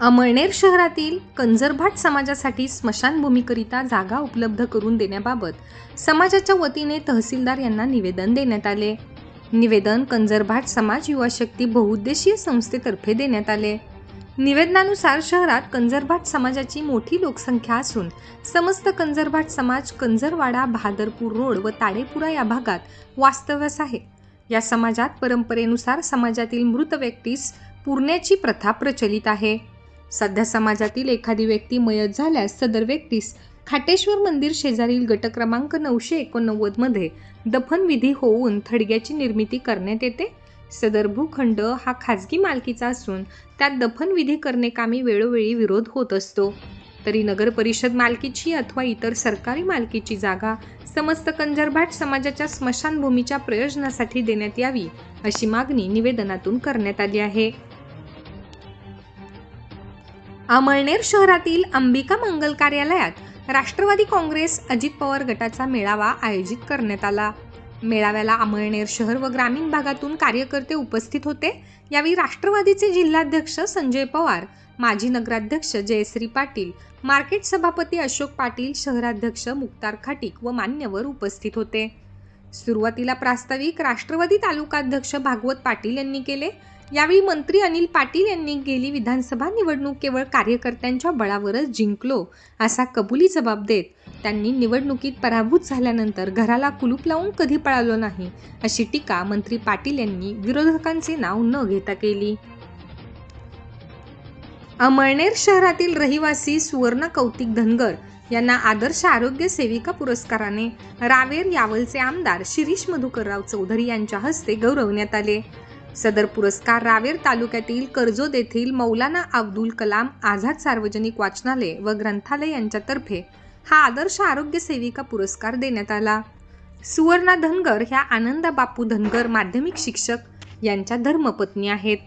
अमळनेर शहरातील कंजरभाट समाजासाठी स्मशानभूमीकरिता जागा उपलब्ध करून देण्याबाबत समाजाच्या वतीने तहसीलदार यांना निवेदन देण्यात आले. निवेदन कंजरभाट समाज युवा शक्ती बहुउद्देशीय संस्थेतर्फे देण्यात आले. निवेदनानुसार शहरात कंजरभाट समाजाची मोठी लोकसंख्या असून समस्त कंजरभाट समाज कंजरवाडा बहादरपूर रोड व ताडेपुरा या भागात वास्तव्यास आहे. या समाजात परंपरेनुसार समाजातील मृत व्यक्तीस पुरण्याची प्रथा प्रचलित आहे. सध्या समाजातील एखादी व्यक्ती मयत झाल्यास सदर व्यक्तीस खाटेश्वर मंदिर शेजारील गट क्रमांक नऊशे एकोणनव्वदमध्ये दफनविधी होऊन थडग्याची निर्मिती करण्यात येते. सदर भूखंड हा खाजगी मालकीचा असून त्यात दफनविधी करणे कामी वेळोवेळी विरोध होत असतो. तरी नगर परिषद मालकीची अथवा इतर सरकारी मालकीची जागा समस्त कंजरभाट समाजाच्या स्मशानभूमीच्या प्रयोजनासाठी देण्यात यावी अशी मागणी निवेदनातून करण्यात आली आहे. अमळनेर शहरातील अंबिका मंगल कार्यालयात राष्ट्रवादी काँग्रेस अजित पवार गटाचा मेळावा आयोजित करण्यात आला. मेळाव्याला अमळनेर शहर व ग्रामीण भागातून कार्यकर्ते उपस्थित होते. यावेळी राष्ट्रवादीचे जिल्हाध्यक्ष संजय पवार माजी नगराध्यक्ष जयश्री पाटील मार्केट सभापती अशोक पाटील शहराध्यक्ष मुक्तार खाटीक व मान्यवर उपस्थित होते. सुरुवातीला प्रास्ताविक राष्ट्रवादी तालुकाध्यक्ष भागवत पाटील यांनी केले. यावेळी मंत्री अनिल पाटील यांनी गेली विधानसभा निवडणूक केवळ कार्यकर्त्यांच्या बळावरच जिंकलो असा कबुली जबाब देत त्यांनी निवडणुकीत पराभूत झाल्यानंतर घराला कुलूप लावून कधी पळालो नाही अशी टीका मंत्री पाटील यांनी विरोधकांचे नाव न घेता केली. अमळनेर शहरातील रहिवासी सुवर्ण कौतिक धनगर यांना आदर्श आरोग्य सेविका पुरस्काराने रावेर यावलचे आमदार शिरीष मधुकरराव चौधरी यांच्या हस्ते गौरवण्यात आले. सदर पुरस्कार रावेर तालुक्यातील कर्जोद येथील मौलाना अब्दुल कलाम आझाद सार्वजनिक वाचनालय व ग्रंथालय यांच्यातर्फे हा आदर्श आरोग्य सेविका पुरस्कार देण्यात आला. सुवर्णा धनगर ह्या आनंदा बापू धनगर माध्यमिक शिक्षक यांच्या धर्मपत्नी आहेत.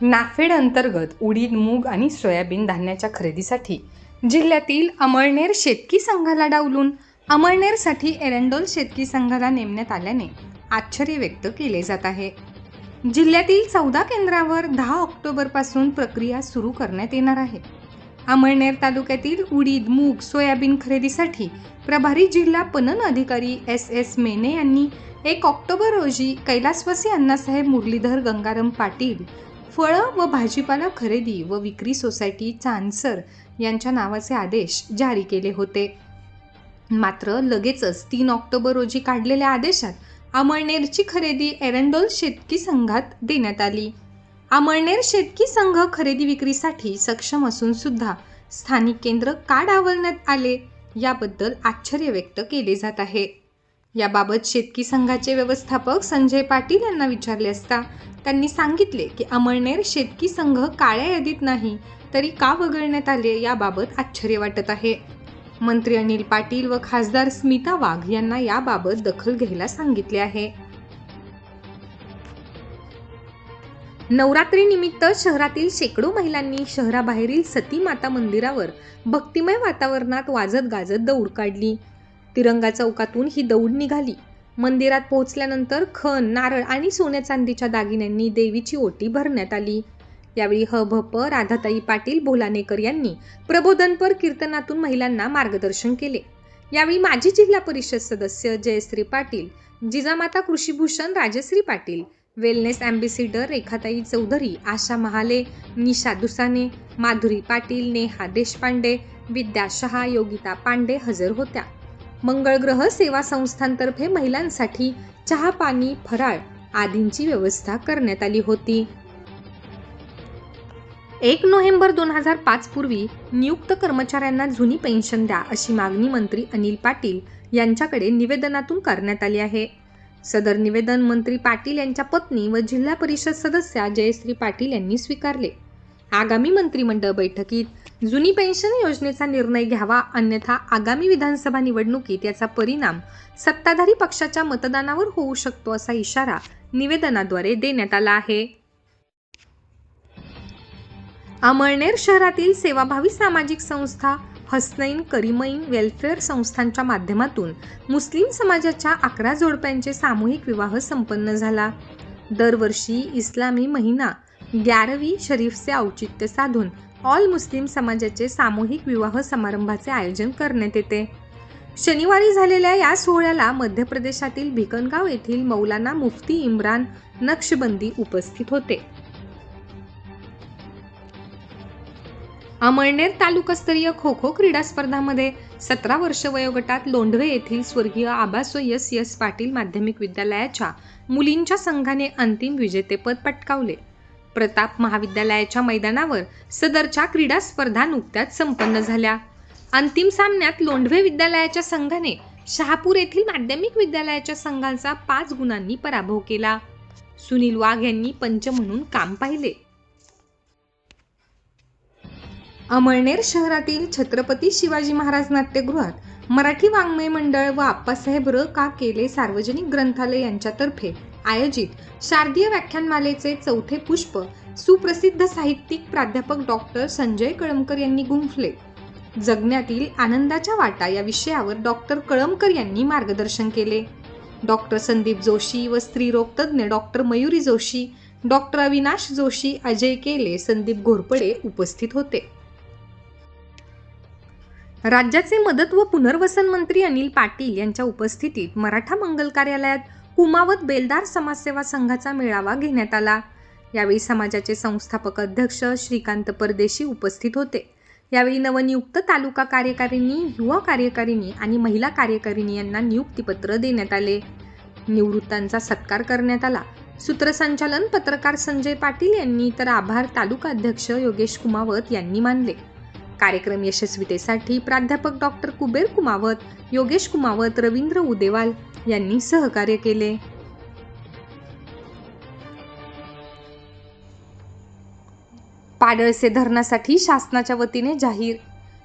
नाफेड अंतर्गत उडीद मूग आणि सोयाबीन धान्याच्या खरेदीसाठी जिल्ह्यातील अमळनेर शेतकी संघाला डावलून अमळनेरसाठी एरंडोल शेतकी संघाला नेमण्यात आल्याने आश्चर्य व्यक्त केले जात आहे. जिल्ह्यातील चौदा केंद्रावर दहा ऑक्टोबरपासून प्रक्रिया सुरू करण्यात येणार आहे. अमळनेर तालुक्यातील उडीद मूग सोयाबीन खरेदीसाठी प्रभारी जिल्हा पणन अधिकारी एस एस मेने यांनी एक ऑक्टोबर रोजी कैलासवासी अण्णासाहेब मुरलीधर गंगाराम पाटील फळं व भाजीपाला खरेदी व विक्री सोसायटी चांदसर यांच्या नावाचे आदेश जारी केले होते. मात्र लगेचच तीन ऑक्टोबर रोजी काढलेल्या आदेशात अमळनेरची खरेदी एरंडोल शेतकी संघात देण्यात आली. अमळनेर शेतकी संघ खरेदी विक्रीसाठी सक्षम असून सुद्धा स्थानिक केंद्र का डावलण्यात आले याबद्दल आश्चर्य व्यक्त केले जात आहे. याबाबत शेतकी संघाचे व्यवस्थापक संजय पाटील यांना विचारले असता त्यांनी सांगितले की अमळनेर शेतकी संघ काळ्या यादीत नाही तरी का वगळण्यात आले याबाबत आश्चर्य वाटत आहे. मंत्री अनिल पाटील व खासदार स्मिता वाघ यांना याबाबत दखल घ्यायला सांगितले आहे. नवरात्रीनिमित्त शहरातील शेकडो महिलांनी शहराबाहेरील सती माता मंदिरावर भक्तिमय वातावरणात वाजत गाजत दौड काढली. तिरंगा चौकातून ही दौड निघाली. मंदिरात पोहोचल्यानंतर खण नारळ आणि सोन्या चांदीच्या दागिन्यांनी देवीची ओटी भरण्यात आली. यावेळी ह भ प राधाताई पाटील बोलानेकर यांनी प्रबोधनपर कीर्तनातून महिलांना मार्गदर्शन केले. यावेळी माजी जिल्हा परिषद सदस्य जयश्री पाटील जिजामाता कृषीभूषण राजश्री पाटील वेलनेस अँबेसिडर रेखाताई चौधरी आशा महाले निशा दुसाने माधुरी पाटील नेहा देशपांडे विद्या शहा योगिता पांडे हजर होत्या. मंगळग्रह सेवा संस्थांतर्फे महिलांसाठी चहा पाणी फराळ आदींची व्यवस्था करण्यात आली होती. एक नोव्हेंबर दोन हजार पाच पूर्वी नियुक्त कर्मचाऱ्यांना जुनी पेन्शन द्या अशी मागणी मंत्री अनिल पाटील यांच्याकडे निवेदनातून करण्यात आली आहे. सदर निवेदन मंत्री पाटील यांच्या पत्नी व जिल्हा परिषद सदस्या जयश्री पाटील यांनी स्वीकारले. आगामी मंत्रिमंडळ बैठकीत जुनी पेन्शन योजनेचा निर्णय घ्यावा अन्यथा आगामी विधानसभा निवडणुकीत याचा परिणाम सत्ताधारी पक्षाच्या मतदानावर होऊ शकतो असा इशारा निवेदनाद्वारे देण्यात आला आहे. अमळनेर शहरातील सेवाभावी सामाजिक संस्था हसनैन करीमईन वेलफेअर संस्थांच्या माध्यमातून मुस्लिम समाजाच्या अकरा जोडप्यांचे सामूहिक विवाह संपन्न झाला. दरवर्षी इस्लामी महिना ग्यारवी शरीफचे औचित्य साधून ऑल मुस्लिम समाजाचे सामूहिक विवाह समारंभाचे आयोजन करण्यात येते. शनिवारी झालेल्या या सोहळ्याला मध्य प्रदेशातील भिकनगाव येथील मौलाना मुफ्ती इम्रान नक्षबंदी उपस्थित होते. अमळनेर तालुकास्तरीय खो खो क्रीडा स्पर्धामध्ये सतरा वर्ष वयोगटात लोंढवे येथील स्वर्गीय आबासो यस यस पाटील माध्यमिक विद्यालयाच्या मुलींच्या संघाने अंतिम विजेतेपद पटकावले. प्रताप महाविद्यालयाच्या मैदानावर सदरच्या क्रीडा स्पर्धा नुकत्याच संपन्न झाल्या. अंतिम सामन्यात लोंढवे विद्यालयाच्या संघाने शहापूर येथील माध्यमिक विद्यालयाच्या संघाचा पाच गुणांनी पराभव केला. सुनील वाघ यांनी पंच म्हणून काम पाहिले. अमळनेर शहरातील छत्रपती शिवाजी महाराज नाट्यगृहात मराठी वाङ्मय मंडळ व आप्पासाहेब र का केले सार्वजनिक ग्रंथालय यांच्यातर्फे आयोजित शारदीय व्याख्यानमालेचे चौथे पुष्प सुप्रसिद्ध साहित्यिक प्राध्यापक डॉक्टर संजय कळमकर यांनी गुंफले. जगण्यातील आनंदाच्या वाटा या विषयावर डॉक्टर कळमकर यांनी मार्गदर्शन केले. डॉक्टर संदीप जोशी व स्त्रीरोग तज्ज्ञ डॉक्टर मयुरी जोशी डॉक्टर अविनाश जोशी अजय केले संदीप घोरपडे उपस्थित होते. राज्याचे मदत व पुनर्वसन मंत्री अनिल पाटील यांच्या उपस्थितीत मराठा मंगल कार्यालयात कुमावत बेलदार समाजसेवा संघाचा मेळावा घेण्यात आला. यावेळी समाजाचे संस्थापक अध्यक्ष श्रीकांत परदेशी उपस्थित होते. यावेळी नवनियुक्त तालुका कार्यकारिणी युवा कार्यकारिणी आणि महिला कार्यकारिणी यांना नियुक्तीपत्र देण्यात आले. निवृत्तांचा सत्कार करण्यात आला. सूत्रसंचालन पत्रकार संजय पाटील यांनी तर आभार तालुका अध्यक्ष योगेश कुमावत यांनी मानले. कार्यक्रम यशस्वीतेसाठी प्राध्यापक डॉक्टर कुबेर कुमावत योगेश कुमावत रवींद्र उदेवाल यांनी सहकार्य केले. पाडळसे धरणासाठी शासनाच्या वतीने जाहीर.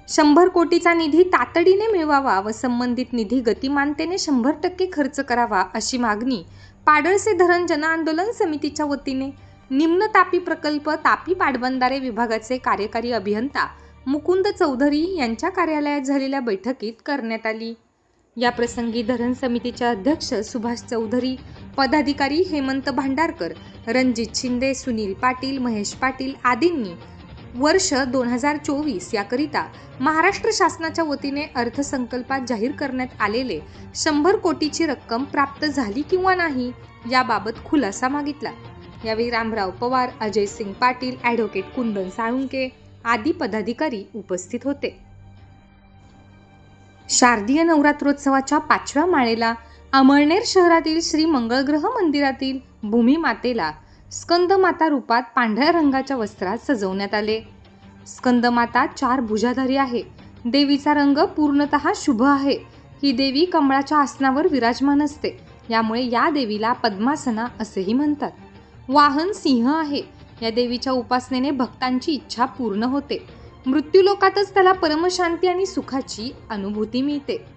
शंभर कोटीचा निधी तातडीने मिळवावा व संबंधित निधी गतिमानतेने शंभर टक्के खर्च करावा अशी मागणी पाडळसे धरण जनआंदोलन समितीच्या वतीने. निम्न तापी प्रकल्प तापी पाटबंधारे विभागाचे कार्यकारी अभियंता मुकुंद चौधरी यांच्या कार्यालयात झालेल्या बैठकीत करण्यात आली. या प्रसंगी धरण समितीचे अध्यक्ष सुभाष चौधरी पदाधिकारी हेमंत भांडारकर रणजित शिंदे सुनील पाटील महेश पाटील आदींनी वर्ष दोन हजार चोवीस याकरिता महाराष्ट्र शासनाच्या वतीने अर्थसंकल्पात जाहीर करण्यात आलेले शंभर कोटीची रक्कम प्राप्त झाली किंवा नाही याबाबत खुलासा मागितला. यावेळी रामराव पवार अजय सिंग पाटील ॲडव्होकेट कुंदन साळुंके आदी पदाधिकारी उपस्थित होते. शारदीय नवरात्रोत्सवाच्या पाचव्या माळेला अमळनेर शहरातील श्री मंगळग्रह मंदिरातील भूमिमातेला स्कंदमाता रूपात पांढऱ्या रंगाच्या वस्त्रात सजवण्यात आले. स्कंदमाता चार भुजाधारी आहे. देवीचा रंग पूर्णतः शुभ आहे. ही देवी कमळाच्या आसनावर विराजमान असते. यामुळे या देवीला पद्मासना असेही म्हणतात. वाहन सिंह आहे. या देवीच्या उपासनेने भक्तांची इच्छा पूर्ण होते. मृत्यूलोकातच त्याला परमशांती आणि सुखाची अनुभूती मिळते.